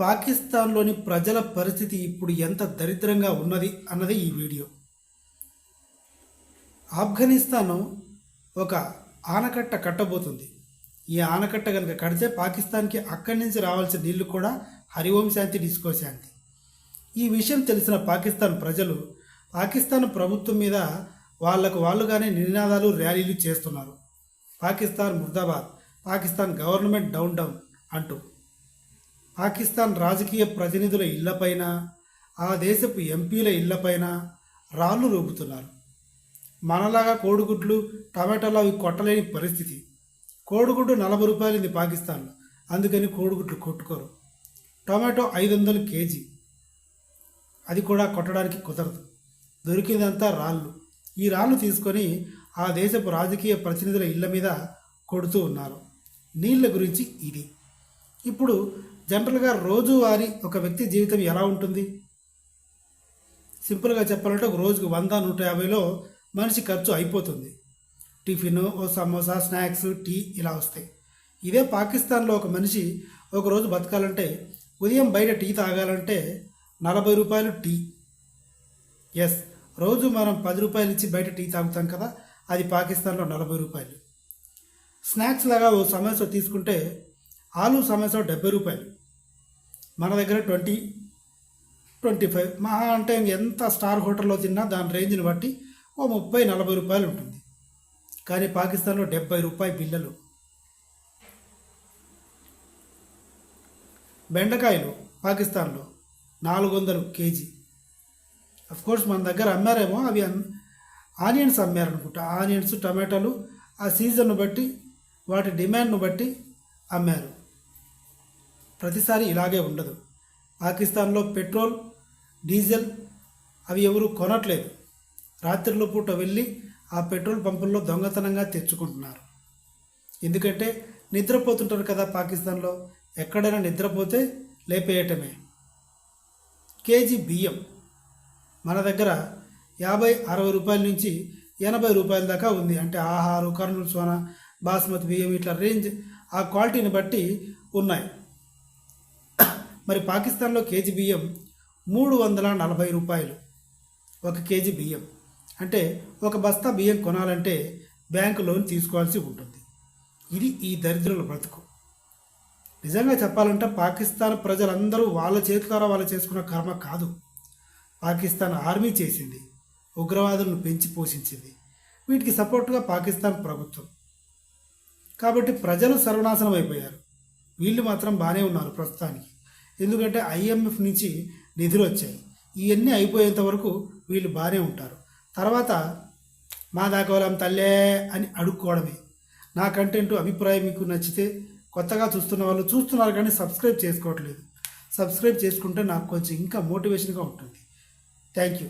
పాకిస్తాన్లోని ప్రజల పరిస్థితి ఇప్పుడు ఎంత దరిద్రంగా ఉన్నది అన్నది ఈ వీడియో. ఆఫ్ఘనిస్తాన్ ఒక ఆనకట్ట కట్టబోతుంది. ఈ ఆనకట్ట కనుక కడితే పాకిస్తాన్కి అక్కడి నుంచి రావాల్సిన నీళ్ళు కూడా హరిఓం శాంతి డిస్కో శాంతి. ఈ విషయం తెలిసిన పాకిస్తాన్ ప్రజలు పాకిస్తాన్ ప్రభుత్వం మీద వాళ్ళకు వాళ్ళుగానే నినాదాలు ర్యాలీలు చేస్తున్నారు. పాకిస్తాన్ ముర్దాబాద్ పాకిస్తాన్ గవర్నమెంట్ డౌన్ డౌన్ అంటూ. పాకిస్తాన్ రాజకీయ ప్రతినిధుల ఇళ్ళపైన ఆ దేశపు ఎంపీల ఇళ్ళపైన రాళ్ళు రూపుతున్నారు. మనలాగా కోడిగుడ్లు టమాటాలు అవి కొట్టలేని పరిస్థితి. కోడిగుడ్డు నలభై రూపాయలు ఇది పాకిస్తాన్లో అందుకని కోడిగుడ్లు కొట్టుకోరు. టమాటో ఐదు వందలు కేజీ. అది కూడా కొట్టడానికి కుదరదు. దొరికిందంతా రాళ్ళు. ఈ రాళ్ళు తీసుకొని ఆ దేశపు రాజకీయ ప్రతినిధుల ఇళ్ళ మీద కొడుతూ ఉన్నారు. నీళ్ళ గురించి ఇది. ఇప్పుడు జనరల్గా రోజువారీ ఒక వ్యక్తి జీవితం ఎలా ఉంటుంది? సింపుల్గా చెప్పాలంటే ఒక రోజుకు వంద నూట యాభైలో మనిషి ఖర్చు అయిపోతుంది. టిఫిన్ ఓ సమోసా స్నాక్స్ టీ ఇలా వస్తాయి. ఇదే పాకిస్తాన్లో ఒక మనిషి ఒకరోజు బతకాలంటే ఉదయం బయట టీ తాగాలంటే నలభై రూపాయలు టీ. ఎస్ రోజు మనం పది రూపాయలు ఇచ్చి బయట టీ తాగుతాం కదా అది పాకిస్తాన్లో నలభై రూపాయలు. స్నాక్స్ లాగా ఓ సమోసా తీసుకుంటే ఆలు సమోసా డెబ్బై రూపాయలు. మన దగ్గర ట్వంటీ ట్వంటీ ఫైవ్ మహా అంటే ఎంత స్టార్ హోటల్లో తిన్నా దాని రేంజ్ని బట్టి ఓ ముప్పై నలభై రూపాయలు ఉంటుంది. కానీ పాకిస్తాన్లో డెబ్బై రూపాయి బిల్లలు. బెండకాయలు పాకిస్తాన్లో నాలుగు వందలు కేజీ కోర్స్ మన దగ్గర అమ్మారేమో అవి అన్- ఆనియన్స్ అమ్మారనుకుంటా. ఆనియన్స్ టమాటాలు ఆ సీజన్ను బట్టి వాటి డిమాండ్ను బట్టి అమ్మారు. ప్రతిసారి ఇలాగే ఉండదు. పాకిస్తాన్లో పెట్రోల్ డీజిల్ అవి ఎవరు కొనట్లేదు. రాత్రిలో పూట వెళ్ళి ఆ పెట్రోల్ పంపుల్లో దొంగతనంగా తెచ్చుకుంటున్నారు. ఎందుకంటే నిద్రపోతుంటారు కదా పాకిస్తాన్లో. ఎక్కడైనా నిద్రపోతే లేపేయటమే. కేజీ బియ్యం మన దగ్గర యాభై అరవై రూపాయల నుంచి ఎనభై రూపాయల దాకా ఉంది. అంటే ఆహారు కర్నూలు సోనా బాస్మతి బియ్యం ఇట్లా రేంజ్ ఆ క్వాలిటీని బట్టి ఉన్నాయి. మరి పాకిస్తాన్లో కేజీ బియ్యం మూడు వందల నలభై రూపాయలు. ఒక కేజీ బియ్యం. అంటే ఒక బస్తా బియ్యం కొనాలంటే బ్యాంకు లోన్ తీసుకోవాల్సి ఉంటుంది. ఇది ఈ దరిద్రుల బ్రతుకు. నిజంగా చెప్పాలంటే పాకిస్తాన్ ప్రజలందరూ వాళ్ళ చేతులారా వాళ్ళు చేసుకున్న కర్మ కాదు. పాకిస్తాన్ ఆర్మీ చేసింది ఉగ్రవాదులను పెంచి పోషించింది. వీటికి సపోర్ట్గా పాకిస్తాన్ ప్రభుత్వం. కాబట్టి ప్రజలు సర్వనాశనం అయిపోయారు. వీళ్ళు మాత్రం బాగానే ఉన్నారు ప్రస్తుతానికి. ఎందుకంటే ఐఎంఎఫ్ నుంచి నిధులు వచ్చాయి. ఇవన్నీ అయిపోయేంత వరకు వీళ్ళు బాగానే ఉంటారు. తర్వాత మా దాకోలం తల్లే అని అడుక్కోవడమే. నా కంటెంట్ అభిప్రాయం మీకు నచ్చితే కొత్తగా చూస్తున్న వాళ్ళు చూస్తున్నారు కానీ సబ్స్క్రైబ్ చేసుకోవట్లేదు. సబ్స్క్రైబ్ చేసుకుంటే నాకు కొంచెం ఇంకా మోటివేషన్గా ఉంటుంది. Thank you.